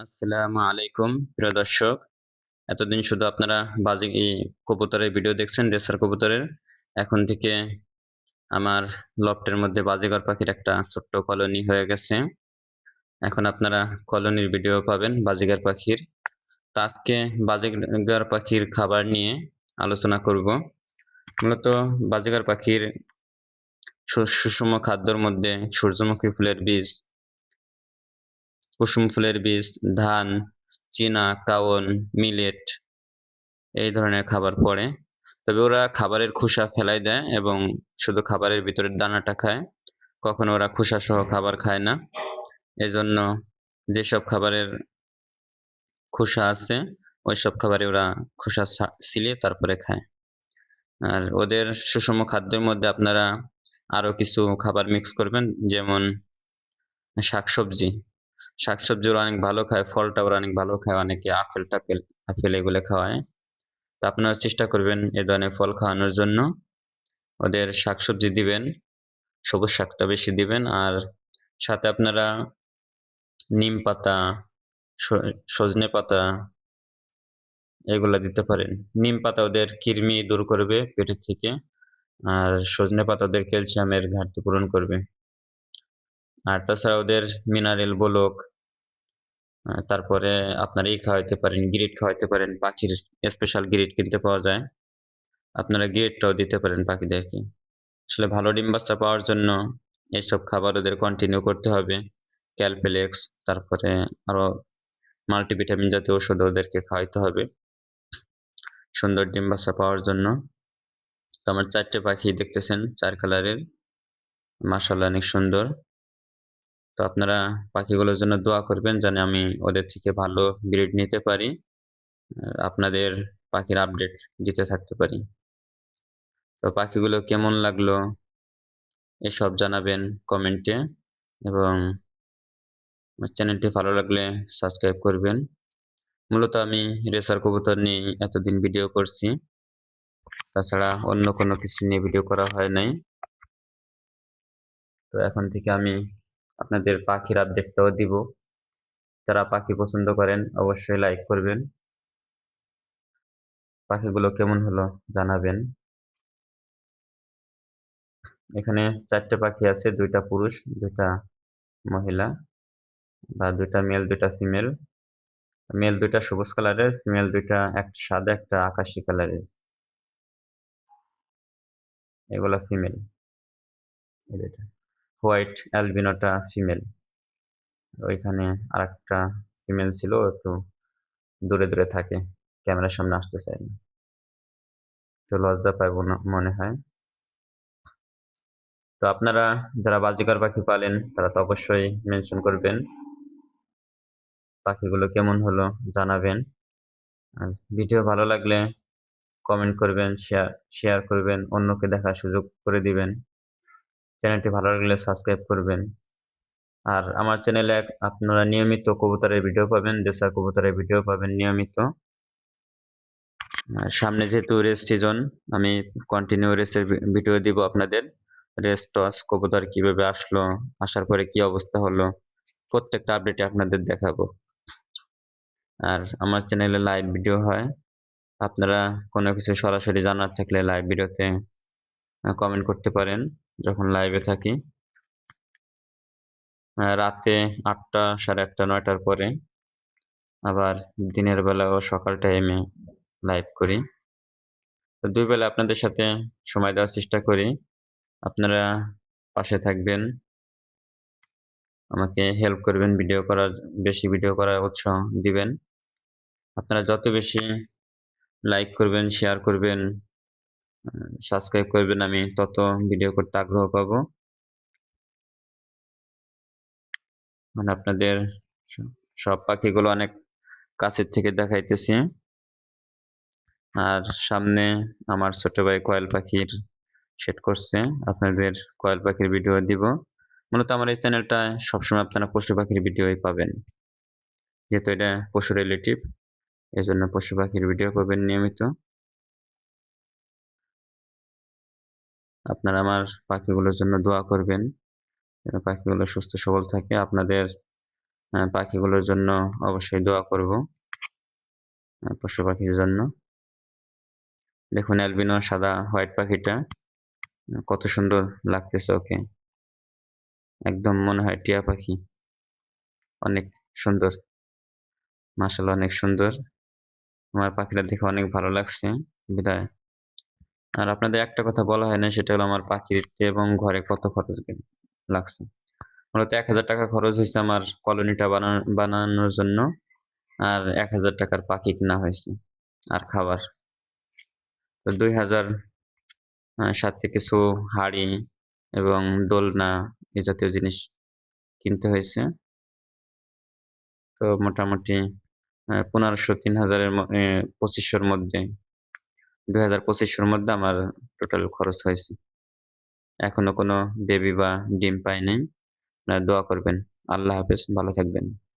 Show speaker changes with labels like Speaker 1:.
Speaker 1: আসসালামু আলাইকুম, প্রিয় দর্শক। এতদিন শুধু আপনারা বাজি কবুতরের ভিডিও দেখছেন, রেসার কবুতরের। এখন থেকে আমার লফটের মধ্যে বাজিগর পাখির একটা ছোট্ট কলোনি হয়ে গেছে। এখন আপনারা কলোনির ভিডিও পাবেন বাজিগার পাখির। তো আজকে বাজিগার পাখির খাবার নিয়ে আলোচনা করব। মূলত বাজিগার পাখির সুষম খাদ্যর মধ্যে সূর্যমুখী ফুলের বীজ কুসুম ফুলের বীজ, ধান, চীনা, কাওন, মিলেট এই ধরনের খাবার পড়ে। তবে ওরা খাবারের খোসা ফেলাই দেয় এবং শুধু খাবারের ভিতরের দানাটা খায়। কখনো ওরা খোসা সহ খাবার খায় না। এজন্য যেসব খাবারের খোসা আছে, ওইসব খাবারে ওরা খোসা ছিলে তারপরে খায়। আর ওদের সুষম খাদ্যের মধ্যে আপনারা আরও কিছু খাবার মিক্স করবেন, যেমন শাকসবজি। শাকসবজি ওরা অনেক ভালো খায়, ফলটা ওরা অনেক ভালো খায়, অনেকে আপেল টাপেল, আপেল এগুলো খাওয়ায়। তো আপনারা চেষ্টা করবেন এ ধরনের ফল খাওয়ানোর জন্য। ওদের শাকসবজি দিবেন, সবুজ শাকটা বেশি দিবেন, আর সাথে আপনারা নিম পাতা সজনে পাতা এগুলা দিতে পারেন। নিম পাতা ওদের কৃমি দূর করবে পেটের থেকে, আর সজনে পাতা ওদের ক্যালসিয়ামের ঘাটতি পূরণ করবে। আর তাছাড়া ওদের মিনারেল বলক তারপরে আপনারা এই খাওয়াইতে পারেন গ্রিট খাওয়াইতে পারেন, পাখির স্পেশাল গ্রিট কিনতে পাওয়া যায়। আপনারা গ্রিটটাও দিতে পারেন পাখিদেরকে। আসলে ভালো ডিম বাচ্চা পাওয়ার জন্য এইসব খাবার ওদের কন্টিনিউ করতে হবে। ক্যালপেলেক্স তারপরে আরও মাল্টিভিটামিন জাতীয় ওষুধ ওদেরকে খাওয়াইতে হবে। সুন্দর ডিম বাচ্চা পাওয়ার জন্য। তো আমার চারটে পাখি দেখতেছেন, চার কালারের মাসাল্লাহ অনেক সুন্দর। তো আপনারা পাখিগুলোর জন্য দোয়া করবেন যেন আমি ওদের থেকে ভালো ব্রিড নিতে পারি আপনাদের পাখির আপডেট দিতে থাকতে পারি। তো পাখিগুলো কেমন লাগল এসব জানাবেন কমেন্টে এবং চ্যানেলটি ভালো লাগলে সাবস্ক্রাইব করবেন। মূলত আমি রেসার কবুতর নিয়ে এতদিন ভিডিও করছি, তাছাড়া অন্য কোনো কিছু নিয়ে ভিডিও করা হয় নাই। তো এখন থেকে আমি আপনাদের পাখির আপডেটটাও দিব। যারা পাখি পছন্দ করেন, অবশ্যই লাইক করবেন। পাখিগুলো কেমন হলো জানাবেন। এখানে চারটে পাখি আছে, দুইটা পুরুষ, দুইটা মহিলা বা দুইটা মেল দুইটা ফিমেল মেল দুইটা সবুজ কালারের ফিমেল দুইটা একটা সাদা, একটা আকাশি কালারের। এগুলা ফিমেল এই দুইটা। হোয়াইট অ্যালবিনোটা ফিমেল। ওইখানে আরেকটা ফিমেল ছিল একটু দূরে দূরে থাকে, ক্যামেরার সামনে আসতে চায় না। একটু লজ্জা পায় মনে- মনে হয়। তো আপনারা যারা বাজিকার পাখি পালেন, তারা তো অবশ্যই মেনশন করবেন। পাখিগুলো কেমন হলো জানাবেন। আর ভিডিও ভালো লাগলে কমেন্ট করবেন, শেয়ার শেয়ার করবেন, অন্যকে দেখার সুযোগ করে দিবেন। চ্যানেলটি ভালো লাগলে সাবস্ক্রাইব করবেন। আর আমার চ্যানেলে আপনারা নিয়মিত কবুতরের ভিডিও পাবেন, দেশার কবুতরের ভিডিও পাবেন নিয়মিত। সামনে যেহেতু রেস সিজন, আমি কন্টিনিউ রেসের ভিডিও দিব আপনাদের। রেস, টস, কবুতর কীভাবে আসলো, আসার পরে কি অবস্থা হলো, প্রত্যেকটা আপডেটে আপনাদের দেখাবো। আর আমার চ্যানেলে লাইভ ভিডিও হয়। আপনারা কোনো কিছু সরাসরি জানার থাকলে লাইভ ভিডিওতে কমেন্ট করতে পারেন। যখন লাইভে থাকি। রাতে আটটা, সাড়ে আটটা, নয়টার পরে। আবার দিনের বেলা ও সকাল টাইমে লাইভ করি। দুই বেলা আপনাদের সাথে সময় দেওয়ার চেষ্টা করি। আপনারা পাশে থাকবেন। আমাকে হেল্প করবেন ভিডিও করার, বেশি ভিডিও করার উৎসাহ দিবেন। আপনারা যত বেশি লাইক করবেন শেয়ার করবেন সাবস্ক্রাইব করবেন, আমি তত ভিডিও করতে আগ্রহ পাবো। মানে আপনাদের সব পাখিগুলো অনেক কাছের থেকে দেখাইতেছি। আর সামনে আমার ছোট ভাই কয়েল পাখির সেট করছে, আপনাদের কয়েল পাখির ভিডিও দিব। মূলত আমার এই চ্যানেলটায় সবসময় আপনারা পশু পাখির ভিডিওই পাবেন। যেহেতু এটা পশু রিলেটিভ এই জন্য পশু পাখির ভিডিও পাবেন নিয়মিত। আপনারা আমার পাখিগুলোর জন্য দোয়া করবেন। যেন পাখিগুলো সুস্থ, সবল থাকে। আপনাদের পাখিগুলোর জন্য অবশ্যই দোয়া করব পশু পাখির জন্য। দেখুন, অ্যালবিনো সাদা, হোয়াইট পাখিটা কত সুন্দর লাগতেছে ওকে। একদম মনে হয় টিয়া পাখি। অনেক সুন্দর। মাশাআল্লাহ, অনেক সুন্দর। আমার পাখিটা দেখে অনেক ভালো লাগছে। বিদায়। আর আপনাদের একটা কথা বলা হয় না, সেটা হলো আমার পাখিতে এবং ঘরে কত খরচ লাগছে। মূলত এক হাজার টাকা খরচ হয়েছে আমার কলোনিটা বানানো, বানানোর জন্য, আর এক হাজার টাকার পাখি কেনা হয়েছে, আর খাবার। তো দুই হাজার সাথে কিছু হাড়ি এবং দোলনা এই জাতীয় জিনিস কিনতে হয়েছে। তো মোটামুটি পনেরোশো, তিন হাজারের পঁচিশশোর মধ্যে দুই হাজার পঁচিশশোর মধ্যে আমার টোটাল খরচ হয়েছে। এখনও কোনো বেবি বা ডিম পাই নাই। দোয়া করবেন। আল্লাহ হাফেজ। ভালো থাকবেন।